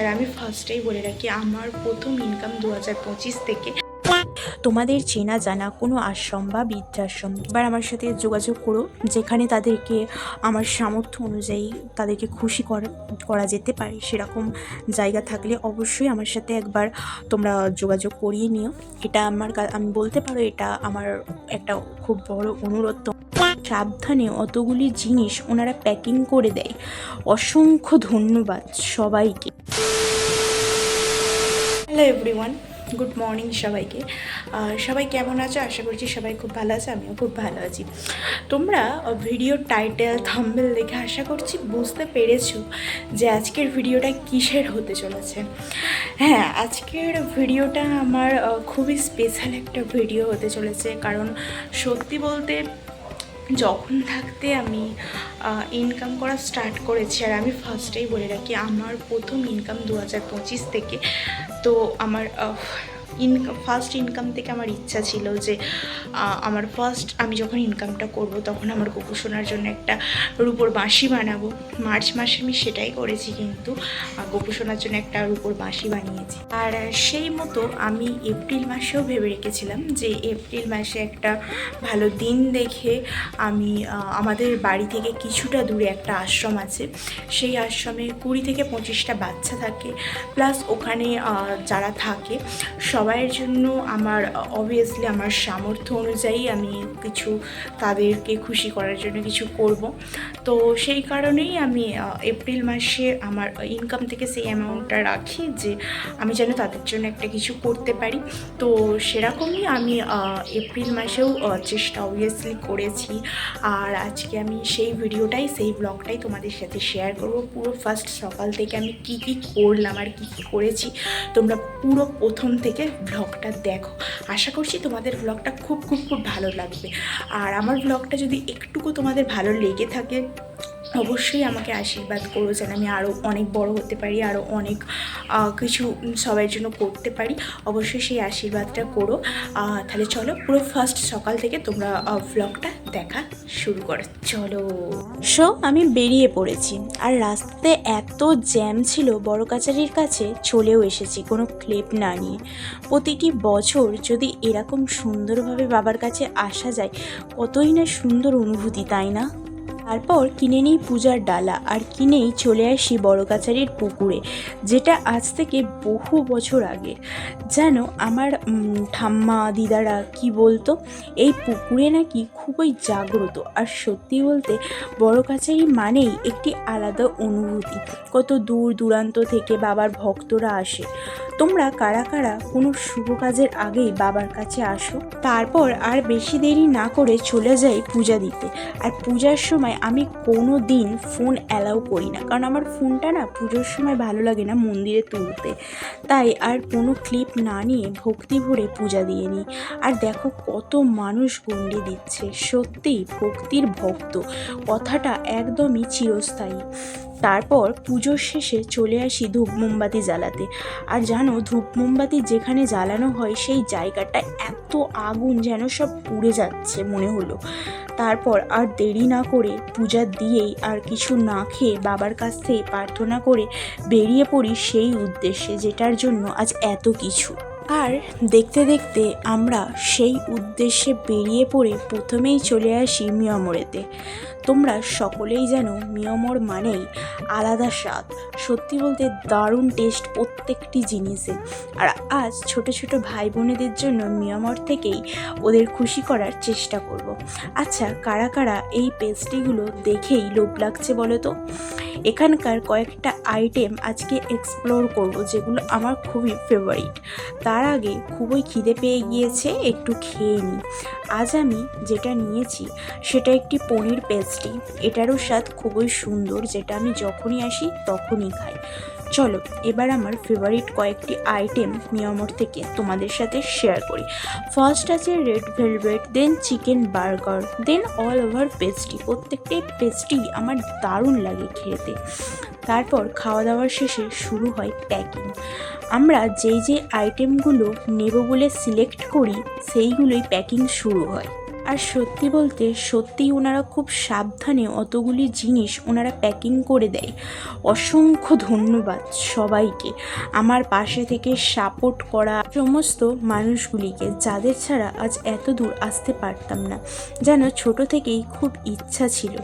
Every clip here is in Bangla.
আর আমি ফার্স্টেই বলে রাখি, আমার প্রথম ইনকাম দু হাজার পঁচিশ থেকে তোমাদের চেনা জানা কোনো আশ্রম বা বৃদ্ধাশ্রম, এবার আমার সাথে যোগাযোগ করো, যেখানে তাদেরকে আমার সামর্থ্য অনুযায়ী তাদেরকে খুশি করা যেতে পারে। সেরকম জায়গা থাকলে অবশ্যই আমার সাথে একবার তোমরা যোগাযোগ করিয়ে নিও। এটা আমার আমি বলতে পারো এটা আমার একটা খুব বড় অনুরোধ সাবধানে অতগুলি জিনিস ওনারা প্যাকিং করে দেয়। অসংখ্য ধন্যবাদ সবাইকে। হ্যালো এভরিওয়ান গুড মর্নিং সবাইকে। সবাই কেমন আছো? আশা করছি সবাই খুব ভালো আছে, আমিও খুব ভালো আছি। তোমরা ভিডিও টাইটেল থাম্বেল দেখে আশা করছি বুঝতে পেরেছ যে আজকের ভিডিওটা কিসের হতে চলেছে। হ্যাঁ আজকের ভিডিওটা আমার খুবই স্পেশাল একটা ভিডিও হতে চলেছে। কারণ সত্যি বলতে যখন থাকতে আমি ইনকাম করা স্টার্ট করেছি, আর আমি ফার্স্টেই বলে রাখি, আমার প্রথম ইনকাম দু হাজার পঁচিশ থেকে, তো আমার ইনকাম ফার্স্ট ইনকাম থেকে আমার ইচ্ছা ছিল যে আমার ফার্স্ট আমি যখন ইনকামটা করব তখন আমার সোনার জন্য একটা রূপোর বাঁশি বানাবো। মার্চ মাসে আমি সেটাই করেছি কিন্তু গোপু জন্য একটা রূপোর বাঁশি বানিয়েছি। আর সেই মতো আমি এপ্রিল মাসেও ভেবে রেখেছিলাম যে, এপ্রিল মাসে একটা ভালো দিন দেখে আমি আমাদের বাড়ি থেকে কিছুটা দূরে একটা আশ্রম আছে। সেই আশ্রমে কুড়ি থেকে পঁচিশটা বাচ্চা থাকে। প্লাস ওখানে যারা থাকে সবাইয়ের জন্য আমার অবভিয়াসলি আমার সামর্থ্য অনুযায়ী আমি কিছু তাদেরকে খুশি করার জন্য কিছু করব। তো সেই কারণেই আমি এপ্রিল মাসে আমার ইনকাম থেকে সেই অ্যামাউন্টটা রাখি যে আমি যেন তাদের জন্য একটা কিছু করতে পারি। তো সেরকমই আমি এপ্রিল মাসেও চেষ্টা অবভিয়াসলি করেছি। আর আজকে আমি সেই ভিডিওটাই, সেই ব্লগটাই তোমাদের সাথে শেয়ার করব। পুরো ফার্স্ট সকাল থেকে আমি কি কি করলাম আর কি কি করেছি, তোমরা পুরো প্রথম থেকে ব্লগটা দেখো। আশা করছি তোমাদের ব্লগটা খুব খুব খুব ভালো লাগবে। আর আমার ব্লগটা যদি একটুকু তোমাদের ভালো লেগে থাকে অবশ্যই আমাকে আশীর্বাদ করো যেন আমি আরও অনেক বড় হতে পারি আরও অনেক কিছু সবার জন্য করতে পারি। অবশ্যই সেই আশীর্বাদটা করো। তাহলে চলো পুরো ফার্স্ট সকাল থেকে তোমরা ব্লগটা দেখা শুরু করো। চলো। সো, আমি বেরিয়ে পড়েছি। আর রাস্তাতে এত জ্যাম ছিল, বড় কাচারির কাছে চলেও এসেছি, কোনো ক্লিপ না নিয়ে। প্রতিটি বছর যদি এরকম সুন্দরভাবে বাবার কাছে আসা যায়, কতই না সুন্দর অনুভূতি, তাই না? তারপর কিনে নিই পূজার ডালা আর কিনেই চলে আসি বড় কাছারির পুকুরে, যেটা আজ থেকে বহু বছর আগে। যেন আমার ঠাম্মা, দিদারা, কি বলতো? এই পুকুরে নাকি খুবই জাগ্রত আর সত্যি বলতে বড় কাছারি মানেই একটি আলাদা অনুভূতি। কত দূর দূরান্ত থেকে বাবার ভক্তরা আসে। তোমরা কারা কারা কোনো শুভ কাজের আগেই বাবার কাছে আসো, তারপর আর বেশি দেরি না করে চলে যাই পূজা দিতে। আর পূজার সময় আমি কোনো দিন ফোন অ্যালাউ করি না, কারণ আমার ফোনটা না পুজোর সময় ভালো লাগে না মন্দিরে তুলতে। তাই আর কোনো ক্লিপ না নিয়ে ভক্তি ভরে পূজা দিয়ে নিই। আর দেখো কত মানুষ গন্ডি দিচ্ছে সত্যিই ভক্তির ভক্ত। কথাটা একদমই চিরস্থায়ী। তারপর পুজোর শেষে চলে আসি ধূপ মোমবাতি জ্বালাতে। আর জানো ধূপ মোমবাতি যেখানে জ্বালানো হয় সেই জায়গাটা এত আগুন যেন সব পুড়ে যাচ্ছে মনে হলো। তারপর আর দেরি না করে পূজা দিয়েই আর কিছু না খেয়ে বাবার কাছ থেকে প্রার্থনা করে বেরিয়ে পড়ি সেই উদ্দেশ্যে, যেটার জন্য আজ এত কিছু। আর দেখতে দেখতে আমরা সেই উদ্দেশ্যে বেরিয়ে পড়ে প্রথমেই চলে আসি মিয়ামোড়েতে। তোমরা সকলেই যেন মিয়ামোর মানেই আলাদা স্বাদ। সত্যি বলতে দারুণ টেস্ট প্রত্যেকটি জিনিসে। আর আজ ছোট ছোট ভাই বোনেদের জন্য মিয়ামর থেকেই ওদের খুশি করার চেষ্টা করব। আচ্ছা কারা কারা এই পেস্ট্রিগুলো দেখেই লোভ লাগছে বলো তো? এখানকার কয়েকটা আইটেম আজকে এক্সপ্লোর করব যেগুলো আমার খুবই ফেভারিট তার আগে খুবই খিদে পেয়ে গিয়েছে, একটু খেয়ে নিই আজ আমি যেটা নিয়েছি, সেটা একটি পনির পেস্টি এটারও স্বাদ খুবই সুন্দর, যেটা আমি যখনই আসি তখনই খাই। চলো, এবার আমার ফেভারিট কয়েকটি আইটেম নিয়মর থেকে তোমাদের সাথে শেয়ার করি। ফার্স্ট আছে red velvet then chicken burger then all over pastry প্রত্যেকটি পেস্ট্রি আমার দারুণ লাগে খেতে। তারপর খাওয়া দাওয়ার শেষে শুরু হয় প্যাকিং আমরা যেই যে আইটেমগুলো নেব বলে সিলেক্ট করি, সেইগুলোই প্যাকিং শুরু হয়। আর সত্যি বলতে সত্যিই ওনারা খুব সাবধানে অতগুলি জিনিস ওনারা প্যাকিং করে দেয়। অসংখ্য ধন্যবাদ সবাইকে। আমার পাশে থেকে সাপোর্ট করা সমস্ত মানুষগুলিকে, যাদের ছাড়া আজ এত দূর আসতে পারতাম না। যেন ছোট থেকেই খুব ইচ্ছা ছিল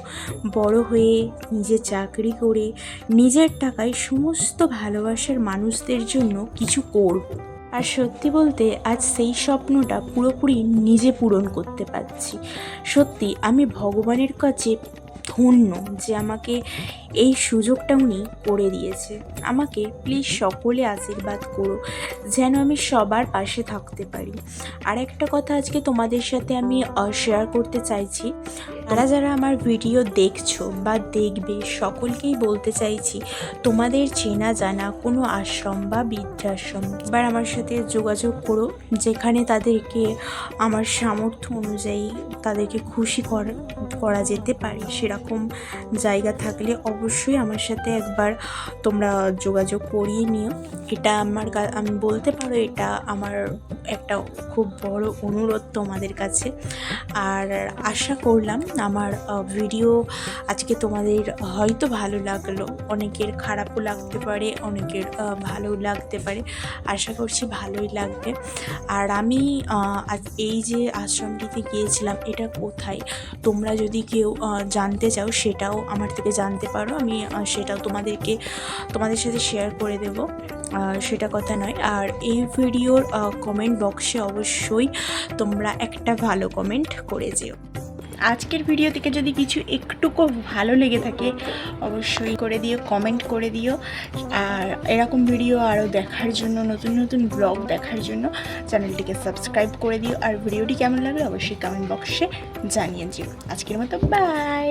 বড় হয়ে নিজে চাকরি করে নিজের টাকায় সমস্ত ভালোবাসার মানুষদের জন্য কিছু করব। আর সত্যি বলতে আজ সেই স্বপ্নটা পুরোপুরি নিজে পূরণ করতে পারছি। সত্যি আমি ভগবানের কাছে ধন্য যে আমাকে এই সুযোগটা উনি করে দিয়েছে। আমাকে প্লিজ সকলে আশীর্বাদ করো, যেন আমি সবার পাশে থাকতে পারি। আর একটা কথা আজকে তোমাদের সাথে আমি শেয়ার করতে চাইছি। যারা যারা আমার ভিডিও দেখছ বা দেখবে, সকলকেই বলতে চাইছি, তোমাদের চেনা জানা কোনো আশ্রম বা বৃদ্ধাশ্রম এবার আমার সাথে যোগাযোগ করো, যেখানে তাদেরকে আমার সামর্থ্য অনুযায়ী তাদেরকে খুশি করা যেতে পারে। সেরকম জায়গা থাকলে অবশ্যই আমার সাথে একবার তোমরা যোগাযোগ করিয়ে নিও। এটা আমার আমি বলতে পারো এটা আমার একটা খুব বড় অনুরোধ তোমাদের কাছে। আর আশা করলাম আমার ভিডিও আজকে তোমাদের হয়তো ভালো লাগল। অনেকের খারাপও লাগতে পারে, অনেকের ভালোও লাগতে পারে। আশা করছি ভালোই লাগবে। আর আমি এই যে আশ্রমটিতে গিয়েছিলাম, এটা কোথায়? তোমরা যদি কেউ জানতে চাও, সেটাও আমার থেকে জানতে পারো। আমি সেটাও তোমাদেরকে, তোমাদের সাথে শেয়ার করে দেব। সেটা কথা নয়। আর এই ভিডিওর কমেন্ট বক্সে অবশ্যই তোমরা একটা ভালো কমেন্ট করে যেও। আজকের ভিডিও থেকে যদি কিছু একটুকু ভালো লেগে থাকে, অবশ্যই করে দিও কমেন্ট করে দিও। আর এরকম ভিডিও আরও দেখার জন্য, নতুন নতুন ব্লগ দেখার জন্য চ্যানেলটিকে সাবস্ক্রাইব করে দিও। আর ভিডিওটি কেমন লাগে অবশ্যই কমেন্ট বক্সে জানিয়ে দিও। আজকের মতো বাই